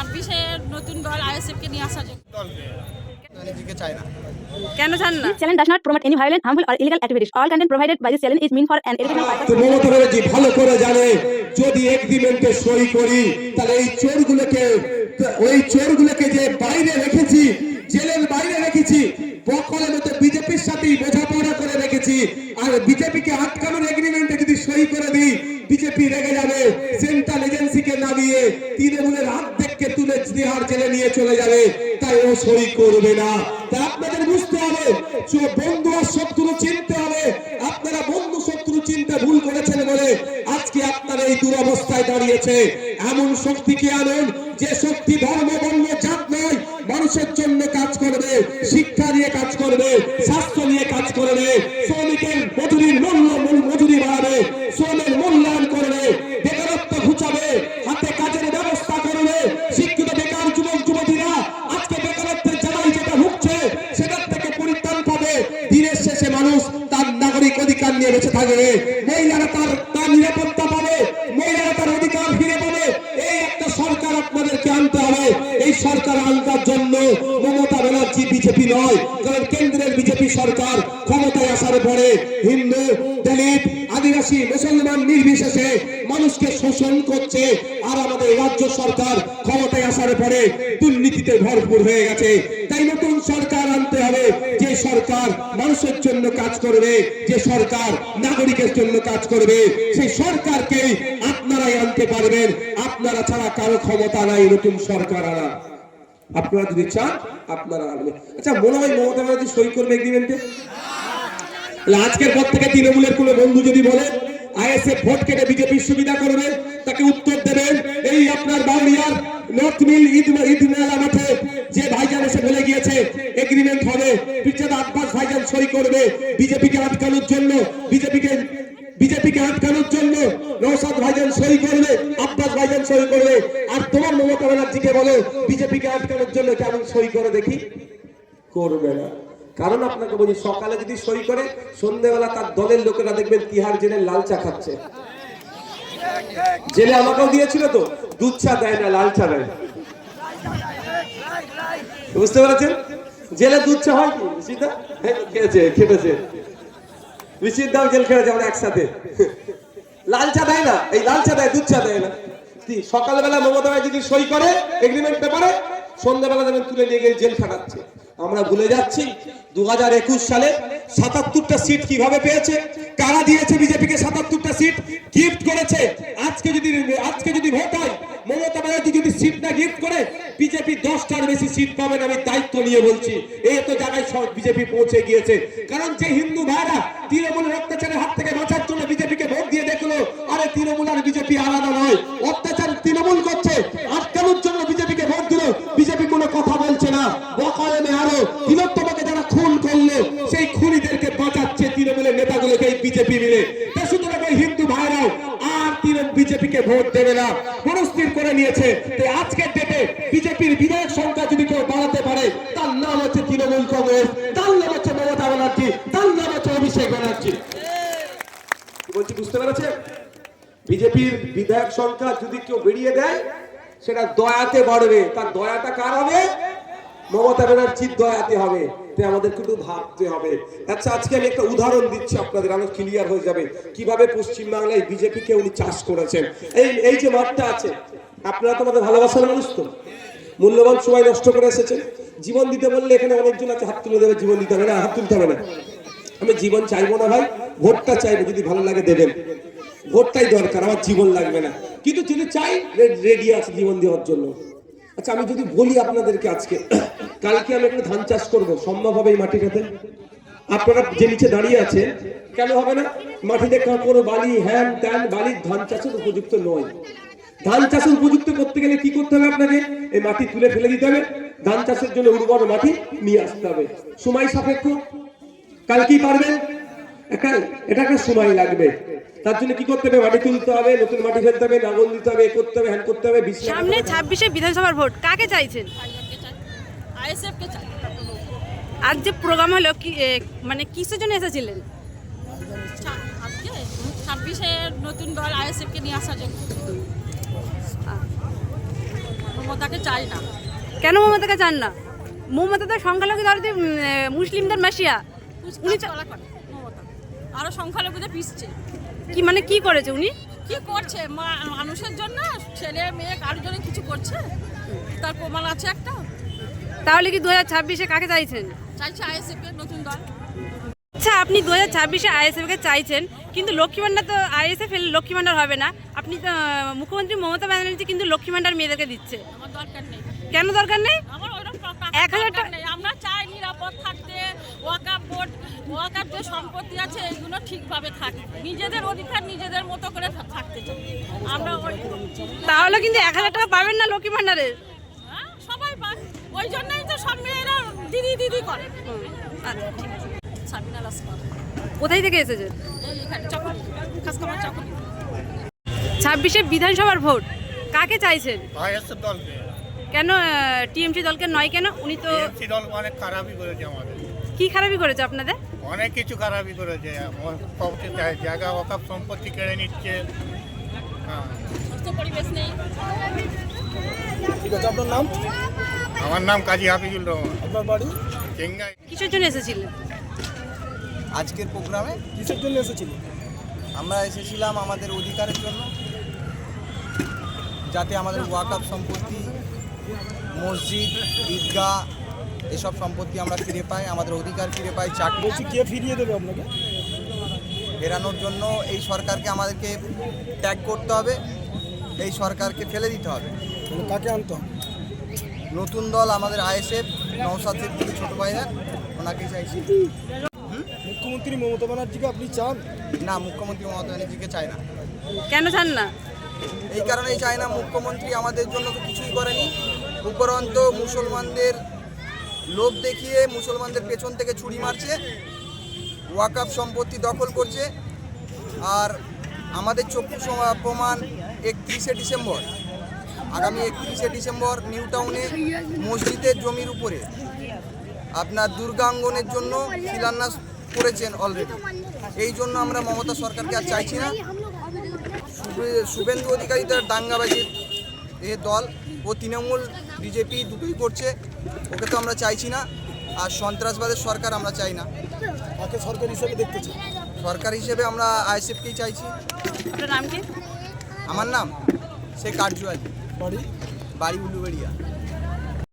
ছাব্বিশে নতুন দল আইএসএফকে নিয়ে আসার জন্য কেন চান না This channel does not promote any violent, harmful, or illegal activities. All content provided by this channel is meant for an educational purpose. তো মমতা ব্যানার্জি ভালো করে জানে যদি এগ্রিমেন্টে সই করি তাহলে এই চোরগুলোকে ওই চোরগুলোকে যে বাইরে রেখেছি জেলের বাইরে রেখেছি বকলের মতো বিজেপির সাথেই বোঝাপড়া করে রেখেছি আর বিজেপিকে আটকানোর এগ্রিমেন্টে যদি সই করে দিই বিজেপি রেগে যাবে সেন্ট্রাল এজেন্সিকে নামিয়ে তৃণমূলের অর্ধেককে তুলে বিহার জেলে নিয়ে চলে যাবে। তাই ও সই করবে না। তাই আপনাদের বুঝতে হবে বন্ধু আর শত্রু চিনতে হবে। আপনারা বন্ধু শত্রু চিনতে ভুল করেছেন বলে আজকে আপনারা এই দুরবস্থায় দাঁড়িয়েছে। এমন শক্তিকে আনুন, যে শক্তি ধর্ম, বর্ণ, জাত নয়, মানুষের জন্য কাজ করবে, শিক্ষা নিয়ে কাজ করবে, স্বাস্থ্য নিয়ে কাজ করবে। শ্রমিকের মজুরির মূল্য, মূল- মজুরি বাড়াবে। শ্রমের থাকবে মহিলারা তার তার নিরাপত্তা পাবে, মহিলারা তার অধিকার ফিরে পাবে। এই একটা সরকার আপনাদেরকে আনতে হবে। এই সরকার আনবার জন্য মমতা ব্যানার্জি বিজেপি নয়, কারণ কেন্দ্রের বিজেপি সরকার ক্ষমতায় আসার পরে হিন্দু, দলিত, আদিবাসী, মুসলমান নির্বিশেষে মানুষকে শোষণ করছে আর আমাদের রাজ্য সরকার ক্ষমতায় আসার পরে দুর্নীতিতে ভরপুর হয়ে গেছে। তাই নতুন সরকার আনতে হবে। সরকার মানুষের জন্য কাজ করবে, যে সরকার নাগরিকের জন্য কাজ করবে, সেই সরকারকেই আপনারাই আনতে পারবেন। আপনারা ছাড়া কারও ক্ষমতা নাই নতুন সরকার আনা। আপনারা যদি চান, আপনারা আনবেন। আচ্ছা মনে হয় মমতা ব্যানার্জি সই করবে এগ্রিমেন্টে আজকের পর থেকে তৃণমূলের কোনো বন্ধু যদি বলে, আইএসএফ ভোট কেটে বিজেপির সুবিধা করবে, তাকে উত্তর দেবেন, এই আপনার বাউরিয়ার নর্থ মিল ঈদ ঈদ মেলা মাঠে যে ভাইজান এসে বলে গিয়েছে এগ্রিমেন্ট হবে পিছনে আব্বাস ভাইজান সই করবে বিজেপিকে আটকানোর জন্য, বিজেপিকে বিজেপিকে আটকানোর জন্য নৌসাদ ভাইজান সই করবে, আব্বাস ভাইজান সই করবে। আর তোমার মমতা ব্যানার্জিকে বলো, বিজেপিকে আটকানোর জন্য কেমন সই করে দেখি? করবে না। কারণ আপনাকে বলি, সকালে যদি সই করে সন্ধ্যেবেলা তার দলের লোকেরা দেখবেন তিহার জেলে লাল চা খাচ্ছে। জেলে আমাকেও দিয়েছিল তো, দুধ চা দেয় না, লাল চা দেয়। বুঝতে পেরেছেন? জেলে দুধ চা হয় কি? ঋষিদা হ্যাঁ, খেয়েছে খেটেছে ঋষিদাও জেল খেয়েছে আমরা একসাথে। লাল চা দেয় না এই লাল চা দেয় দুধ চা দেয় না। কি সকালবেলা মমতা যদি সই করে এগ্রিমেন্ট পেপারে সন্ধ্যাবেলা দেবেন তুলে নিয়ে গিয়ে জেল খাটাচ্ছে। আমরা ভুলে যাচ্ছি দু হাজার একুশ সালে সাতাত্তরটা সিট কীভাবে পেয়েছে? কারা দিয়েছে বিজেপিকে সাতাত্তরটা সিট গিফট করেছে। আজকে যদি আজকে যদি ভোট হয় মমতা ব্যানার্জি যদি সিট না গিফট করে বিজেপি দশটার বেশি সিট পাবেন আমি দায়িত্ব নিয়ে বলছি। এই তো জায়গায় সব বিজেপি পৌঁছে গিয়েছে। কারণ যে হিন্দু ভাইরা তৃণমূলের অত্যাচারের হাত থেকে বাঁচার জন্য বিজেপিকে ভোট দিয়ে দেখল, আরে তৃণমূল আর বিজেপি আলাদা নয়, অত্যাচার তৃণমূল করছে। আটকানোর জন্য বিজেপিকে ভোট দিল, বিজেপি কোনো কথা বলছে না। বকালে আরও তিলোত্তমাকে যারা খুন করল, সেই খুনিদেরকে বাঁচাচ্ছে তৃণমূলের নেতাগুলোকে এই বিজেপি মিলে। তা সুতরাং হিন্দু ভাইরাও বিজেপিকে ভোট দেবে না, মনস্থির করে নিয়েছে। তাই আজকের ডেটে বিজেপির বিধায়ক সংখ্যা যদি কেউ বাড়াতে পারে, তার নাম হচ্ছে তৃণমূল কংগ্রেস, তার নাম হচ্ছে মমতা ব্যানার্জি, তার নাম হচ্ছে অভিষেক ব্যানার্জি। বলছি, বুঝতে পেরেছে? বিজেপির বিধায়ক সংখ্যা যদি কেউ বেরিয়ে দেয়, সেটা দয়াতে বাড়বে। তার দয়াটা কার হবে? মমতা ব্যানার্জির দয়াতে হবে। তাই আমাদের কিন্তু ভাবতে হবে। আচ্ছা আজকে আমি একটা উদাহরণ দিচ্ছি আপনাদের, আরও ক্লিয়ার হয়ে যাবে। কীভাবে পশ্চিমবাংলায় বিজেপিকে উনি চাষ করেছেন। এই এই যে মাঠটা আছে, আপনারা তো আমাদের ভালোবাসার মানুষ তো। মূল্যবান সময় নষ্ট করে এসেছেন। জীবন দিতে বললে এখানে অনেকজন আছে, হাত তুলে দেবে, জীবন দিতে হবে না, হাত তুলতে হবে না। আমি জীবন চাইব না ভাই, ভোটটা চাইব, যদি ভালো লাগে দেবেন। ভোটটাই দরকার, আমার জীবন লাগবে না। কিন্তু যদি চাই রেডি আছে জীবন দেওয়ার জন্য। আচ্ছা আমি যদি বলি আপনাদেরকে আজকে, কালকে আমি একটা ধান চাষ করব, সম্ভব হবে এই মাটিটাতে? আপনারা যে নিচে দাঁড়িয়ে আছে কেন হবে না? মাটিতে কোনো বালি হ্যান ত্যান, বালির ধান চাষের উপযুক্ত নয়। ধান চাষের উপযুক্ত করতে গেলে কি করতে হবে আপনাকে? এই মাটি তুলে ফেলে দিতে হবে। ধান চাষের জন্য উর্বর মাটি নিয়ে আসতে হবে। সময় সাপেক্ষ। কাল কি পারবেন? একটা এটা একটা সময় লাগবে। তার জন্য কি করতে হবে? মাটি তুলতে হবে নতুন মাটি ফেলতে হবে লাঙল দিতে হবে এ করতে হবে হ্যান করতে হবে সামনে ছাব্বিশে বিধানসভার ভোট কাকে চাইছেন? ভাইজানকে আইএসএফকে চাই। আজ যে প্রোগ্রাম হলো কি এ, মানে কিসের জন্য এসেছিলেন? ছাব্বিশে নতুন দল আইএসএফকে নিয়ে আসার জন্য। মমতাকে চাই না। কেন মমতাকে চান না? মমতা তো সংখ্যালঘু ধরতে মুসলিমদের মাসিয়া। উনি উনি চলা করে মমতা আরও সংখ্যালঘুদের পিসছে। কি মানে কি করেছে উনি? কি করছে? মানুষের জন্য ছেলে মেয়ে কারোর জন্য কিছু করছে? তার প্রমাণ আছে একটা? তাহলে কি দু হাজার ছাব্বিশে কাকে চাইছেন? চাইছে আইএসএফ এর নতুন দল। আচ্ছা আপনি দু হাজার ছাব্বিশে আইএসএফকে চাইছেন কিন্তু লক্ষ্মী ভান্ডার তো আইএসএফ এর লক্ষ্মী ভান্ডার হবে না। আপনি তো মুখ্যমন্ত্রী মমতা ব্যানার্জি কিন্তু লক্ষ্মী ভান্ডার মেয়েদেরকে দিচ্ছে। আমার দরকার নেই। কেন দরকার নেই? আমার এক হাজার টাকা- নেই। আমরা চাই নিরাপদ থাকতে ওয়াকাপ ওয়াকাপ যে সম্পত্তি আছে এগুলো ঠিকভাবে থাকে। নিজেদের অধিকার নিজেদের মতো করে থাকতে চাই। আমরা তাহলে কিন্তু এক হাজার টাকা পাবেন না লক্ষ্মী ভান্ডারের? হ্যাঁ, সবাই পায় ওই জন্যই তো সব মেয়েরা দিদি দিদি করে। আচ্ছা ঠিক আছে। সাবিনা লাস্কর। কোথায় থেকে এসেছে? ছাব্বিশে বিধানসভার ভোট কাকে চাইছেন? কেন টিএমসি দলকে নয় কেন? উনি তো দল অনেক খারাপই করেছে আমাদের। কি খারাপই করেছে আপনাদের? অনেক কিছু খারাপই করেছে। জায়গা অকাপ সম্পত্তি কেড়ে নিচ্ছে। হ্যাঁ। ঠিক আছে আপনার নাম? আমার নাম কাজী হাফিজুল রহমান। আপনার বাড়ি? চেঙ্গাই। কিসের জন্য এসেছিলেন আজকের প্রোগ্রামে? কিসের জন্য এসেছিলেন আমরা এসেছিলাম আমাদের অধিকারের জন্য। যাতে আমাদের ওয়াকআপ সম্পত্তি মসজিদ ঈদগাহ এসব সম্পত্তি আমরা ফিরে পাই আমাদের অধিকার ফিরে পাই চাকরি কে ফিরিয়ে দেবে আপনাকে? ফেরানোর জন্য এই সরকারকে আমাদেরকে ত্যাগ করতে হবে এই সরকারকে ফেলে দিতে হবে। কাকে আনতে হবে? নতুন দল আমাদের আইএসএফ নৌসাদ সিদ্দিকী ছোট ভাইয়া ওনাকে চাইছি। মুখ্যমন্ত্রী মমতা ব্যানার্জিকে আপনি চান? না মুখ্যমন্ত্রী মমতা ব্যানার্জিকে চায় না। কেন চান না? এই কারণেই চায় না মুখ্যমন্ত্রী আমাদের জন্য তো কিছুই করেনি। উপরন্ত মুসলমানদের লোভ দেখিয়ে মুসলমানদের পেছন থেকে ছুরি মারছে ওয়াকাপ সম্পত্তি দখল করছে, আর আমাদের চক্ষু প্রমাণ একত্রিশে ডিসেম্বর। আগামী একত্রিশে ডিসেম্বর নিউ টাউনে মসজিদের জমির উপরে। আপনার দুর্গাঙ্গনের জন্য শিলান্যাস করেছেন অলরেডি এই জন্য আমরা মমতা সরকারকে আর চাইছি না। শুভে- শুভেন্দু অধিকারী তার দাঙ্গাবাজির এ দল ও তৃণমূল বিজেপি দুটোই করছে ওকে তো আমরা চাইছি না। আর সন্ত্রাসবাদের সরকার আমরা চাই না। তাকে সরকার হিসেবে দেখতে চাই সরকার হিসেবে আমরা আইএসএফকেই চাইছি। নাম কি? আমার নাম সে আরজু আলী। বাড়ি? বাড়ি উলুবেড়িয়া।